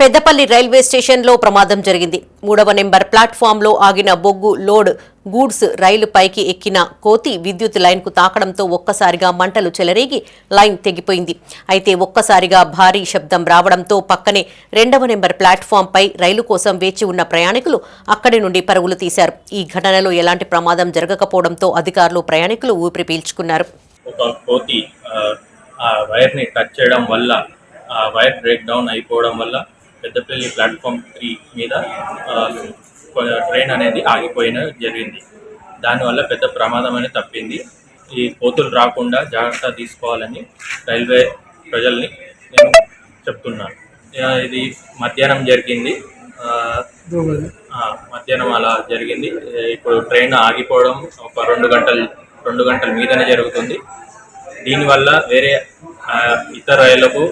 Peddapalli railway స్టేషన్లో ప్రమాదం జరిగింది. మూడవ నెంబర్ ప్లాట్ఫామ్లో ఆగిన బొగ్గు లోడ్ గూడ్స్ రైలు పైకి ఎక్కిన కోతి విద్యుత్ లైన్కు తాకడంతో ఒక్కసారిగా మంటలు చెలరేగి లైన్ తెగిపోయింది. అయితే ఒక్కసారిగా భారీ శబ్దం రావడంతో పక్కనే రెండవ నెంబర్ ప్లాట్ఫామ్పై రైలు కోసం వేచి ఉన్న ప్రయాణికులు అక్కడి నుండి పరుగులు తీశారు. ఈ ఘటనలో ఎలాంటి ప్రమాదం జరగకపోవడంతో అధికారులు ప్రయాణికులు ఊపిరి పీల్చుకున్నారు. ఒక కోతి వైర్ని టచ్ చేయడం వల్ల వైర్ బ్రేక్ డౌన్ అయిపోవడం వల్ల పెద్దపల్లి ప్లాట్ఫామ్ త్రీ మీద ట్రైన్ అనేది ఆగిపోయిన జరిగింది. దానివల్ల పెద్ద ప్రమాదం అనేది తప్పింది. ఈ కోతులు రాకుండా జాగ్రత్త తీసుకోవాలని రైల్వే ప్రజల్ని నేను చెప్తున్నాను. ఇది మధ్యాహ్నం జరిగింది. మధ్యాహ్నం అలా జరిగింది. ఇప్పుడు ట్రైన్ ఆగిపోవడం ఒక రెండు గంటలు రెండు గంటల మీదనే జరుగుతుంది. దీనివల్ల వేరే ఇతర రైళ్ళకు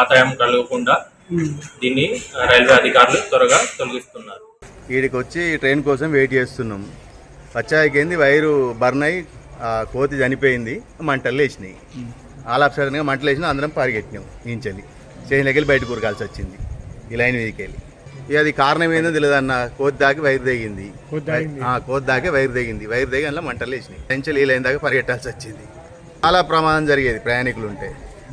ఆదాయం కలగకుండా దీన్ని రైల్వే అధికారులు త్వరగా తొలగిస్తున్నారు. వీడికి వచ్చి ట్రైన్ కోసం వెయిట్ చేస్తున్నాం. వచ్చాకేంది వైరు బర్న్ అయి కోతి చనిపోయింది మంటలు లేచినాయి. ఆల్ ఆఫ్ సడన్గా మంటలు వేసినా అందరం పరిగెట్టినాం ఇంచెల్లి స్టేషన్లోకి వెళ్ళి బయటకు కూరకాల్సి వచ్చింది. ఈ లైన్ మీదకి వెళ్ళి ఇక అది కారణం ఏందో తెలియదు అన్న కోతి దాకి వైరు తెగింది. ఆ, కోతి దాకే వైరు తెగింది. వైరు తెగి అందులో మంటలు వేసినాయి ఇంచెల్లి ఈ లైన్ దాకా పరిగెట్టాల్సి వచ్చింది. చాలా ప్రమాదం జరిగేది ప్రయాణికులు ఉంటే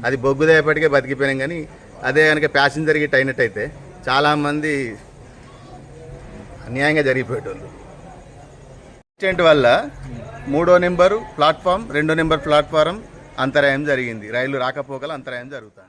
అది బొగ్గుదేపటికే బతికిపోయినాం కానీ అదే కనుక ప్యాసింజర్ గిట్ అయినట్టయితే చాలామంది అన్యాయంగా జరిగిపోయేటోళ్ళు. యాక్సిడెంట్ వల్ల మూడో నెంబరు ప్లాట్ఫామ్ రెండో నెంబర్ ప్లాట్ఫారం అంతరాయం జరిగింది. రైలు రాకపోకలు అంతరాయం జరుగుతుంది.